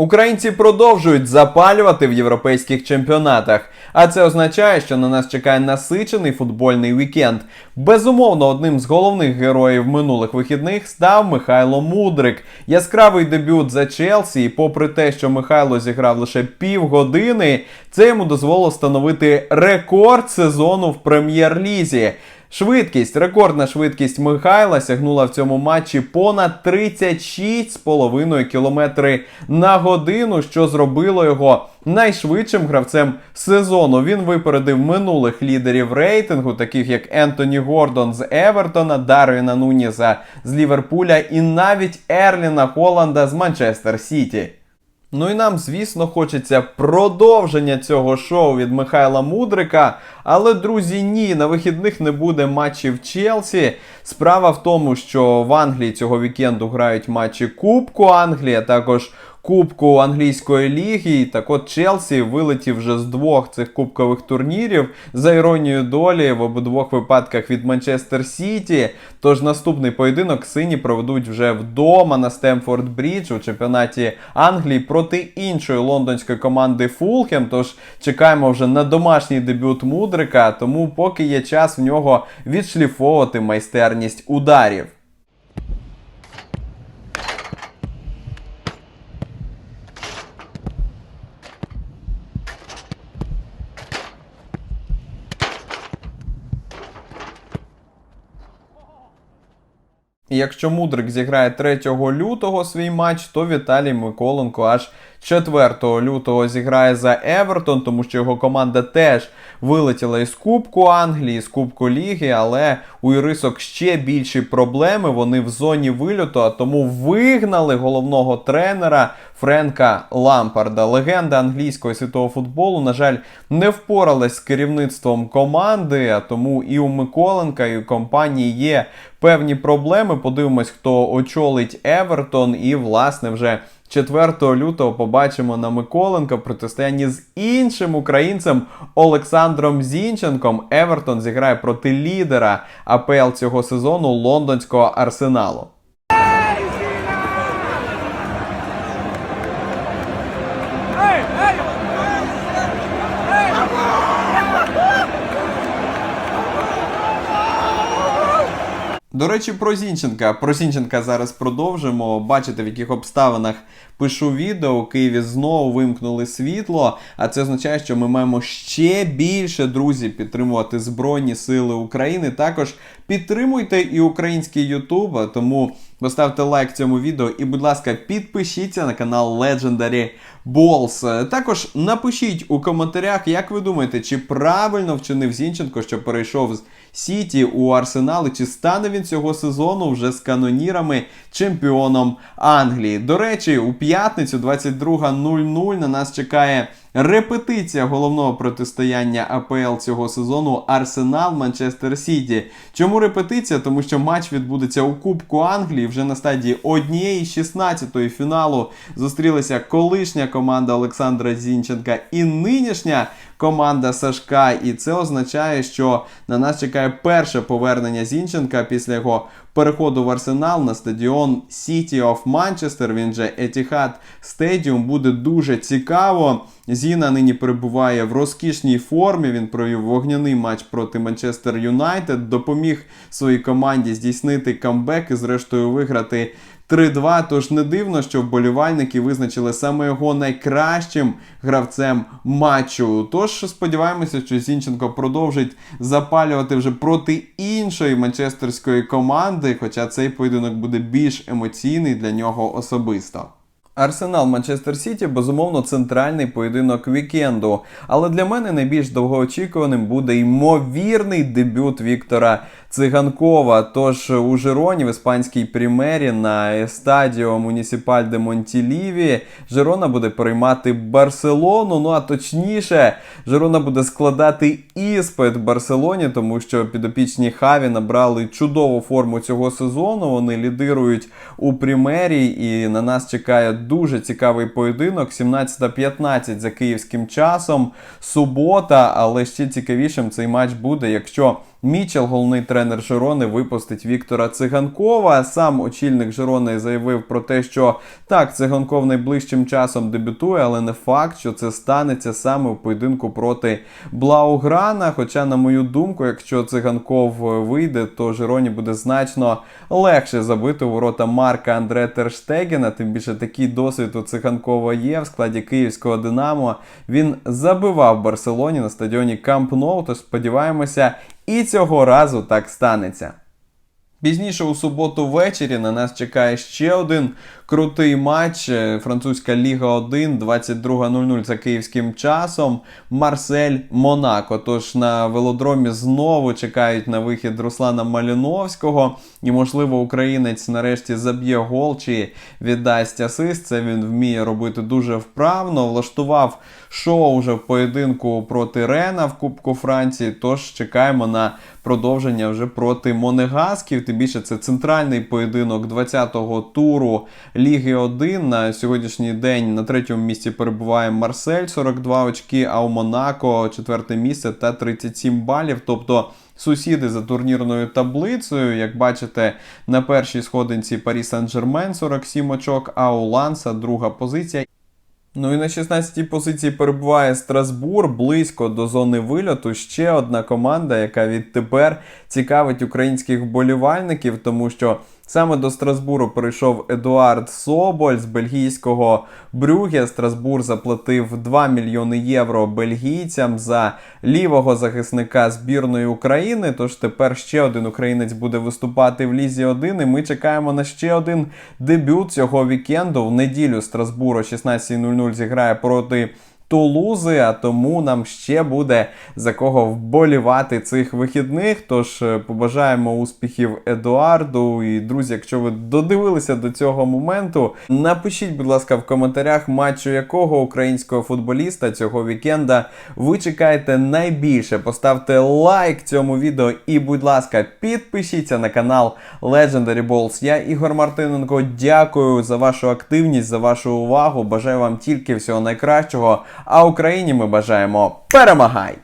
Українці продовжують запалювати в європейських чемпіонатах, а це означає, що на нас чекає насичений футбольний вікенд. Безумовно, одним з головних героїв минулих вихідних став Михайло Мудрик. Яскравий дебют за Челсі, і попри те, що Михайло зіграв лише півгодини, це йому дозволило встановити рекорд сезону в прем'єр-лізі. Швидкість, рекордна швидкість Михайла сягнула в цьому матчі понад 36,5 км на годину, що зробило його найшвидшим гравцем сезону. Він випередив минулих лідерів рейтингу, таких як Ентоні Гордон з Евертона, Дарвіна Нуніза з Ліверпуля і навіть Ерліна Холланда з Манчестер Сіті. Ну і нам, звісно, хочеться продовження цього шоу від Михайла Мудрика. Але, друзі, ні, на вихідних не буде матчів Челсі. Справа в тому, що в Англії цього вікенду грають матчі Кубку Англії, а також Кубку англійської ліги. Так от Челсі вилетів вже з двох цих кубкових турнірів за іронією долі в обидвох випадках від Манчестер Сіті. Тож наступний поєдинок сині проведуть вже вдома на Стемфорд Брідж у чемпіонаті Англії проти іншої лондонської команди Фулхем. Тож чекаємо вже на домашній дебют Мудрика, тому поки є час в нього відшліфовувати майстерність ударів. І Якщо Мудрик зіграє 3 лютого свій матч, то Віталій Миколенко аж 4 лютого зіграє за Евертон, тому що його команда теж вилетіла із Кубку Англії, з Кубку Ліги, але у Ірисок ще більші проблеми. Вони в зоні вильоту, а тому вигнали головного тренера Френка Лампарда. Легенда англійського світового футболу, на жаль, не впоралась з керівництвом команди, а тому і у Миколенка, і у компанії є певні проблеми. Подивимось, хто очолить Евертон, і, власне, вже 4 лютого побачимо на Миколенка в протистоянні з іншим українцем Олександром Зінченком. Евертон зіграє проти лідера АПЛ цього сезону лондонського арсеналу. До речі, про Зінченка. Про Зінченка зараз продовжимо. Бачите, в яких обставинах пишу відео. У Києві знову вимкнули світло. А це означає, що ми маємо ще більше друзі підтримувати Збройні Сили України. Також підтримуйте і український Ютуб, тому поставте лайк цьому відео і, будь ласка, підпишіться на канал Legendary Balls. Також напишіть у коментарях, як ви думаєте, чи правильно вчинив Зінченко, що перейшов з Сіті у Арсенал, чи стане він цього сезону вже з канонірами чемпіоном Англії. До речі, у п'ятницю 22.00 на нас чекає. Репетиція головного протистояння АПЛ цього сезону Арсенал Манчестер Сіті. Чому репетиція? Тому що матч відбудеться у Кубку Англії вже на стадії однієї 16-ї фіналу. Зустрілися колишня команда Олександра Зінченка і нинішня команда Сашка. І це означає, що на нас чекає перше повернення Зінченка після його переходу в Арсенал на стадіон City of Manchester, він же Etihad Stadium. Буде дуже цікаво. Зіна нині перебуває в розкішній формі. Він провів вогняний матч проти Манчестер Юнайтед, допоміг своїй команді здійснити камбек і, зрештою, виграти 3-2. Тож не дивно, що вболівальники визначили саме його найкращим гравцем матчу. Тож сподіваємося, що Зінченко продовжить запалювати вже проти іншої манчестерської команди, хоча цей поєдинок буде більш емоційний для нього особисто. Арсенал Манчестер Сіті безумовно центральний поєдинок вікенду. Але для мене найбільш довгоочікуваним буде ймовірний дебют Віктора Циганкова. Тож у Жироні в іспанській прем'єрі на Естадіо Муніципаль де Монтіліві Жирона буде приймати Барселону. Ну а точніше, Жирона буде складати іспит Барселоні, тому що підопічні Хаві набрали чудову форму цього сезону. Вони лідирують у прем'єрі, і на нас чекає дуже цікавий поєдинок. 17.15 за київським часом. Субота, але ще цікавішим цей матч буде, якщо Мічел, головний тренер Жирони, випустить Віктора Циганкова. Сам очільник Жирони заявив про те, що так, циганков найближчим часом дебютує, але не факт, що це станеться саме в поєдинку проти Блауграна. Хоча, на мою думку, якщо циганков вийде, то Жироні буде значно легше забити ворота Марка Андре Терштегена. Тим більше такий досвід у циганкова є в складі київського Динамо. Він забивав Барселоні на стадіоні Камп Ноу, тож сподіваємося, і цього разу так станеться. Пізніше у суботу ввечері на нас чекає ще один крутий матч. Е, Французька Ліга 1, 22.00 за київським часом. Марсель Монако. Тож на велодромі знову чекають на вихід Руслана Маліновського. І, можливо, українець нарешті заб'є гол чи віддасть асист. Це він вміє робити дуже вправно. Влаштував шоу вже в поєдинку проти Рена в Кубку Франції. Тож чекаємо на продовження вже проти Монегасків. Тим більше це центральний поєдинок 20-го туру Ліги 1. На сьогоднішній день на третьому місці перебуває Марсель 42 очки, а у Монако четверте місце та 37 балів. Тобто сусіди за турнірною таблицею. Як бачите, на першій сходинці Парі Сен-Жермен 47 очок, а у Ланса друга позиція. Ну і на 16-й позиції перебуває Страсбур близько до зони вильоту. Ще одна команда, яка відтепер цікавить українських вболівальників, тому що саме до Страсбуру прийшов Едуард Соболь з бельгійського Брюге. Страсбур заплатив 2 мільйони євро бельгійцям за лівого захисника збірної України. Тож тепер ще один українець буде виступати в Лізі 1. І ми чекаємо на ще один дебют цього вікенду. В неділю Страсбур о 16.00 зіграє проти. Тулузи, а тому нам ще буде за кого вболівати цих вихідних. Тож е, побажаємо успіхів Едуарду. І друзі, якщо ви додивилися до цього моменту, напишіть, будь ласка, в коментарях, матчу якого українського футболіста цього вікенда ви чекаєте найбільше. Поставте лайк цьому відео і, будь ласка, підпишіться на канал Legendary Balls. Я Ігор Мартиненко. Дякую за вашу активність, за вашу увагу. Бажаю вам тільки всього найкращого. А Україні ми бажаємо перемагай!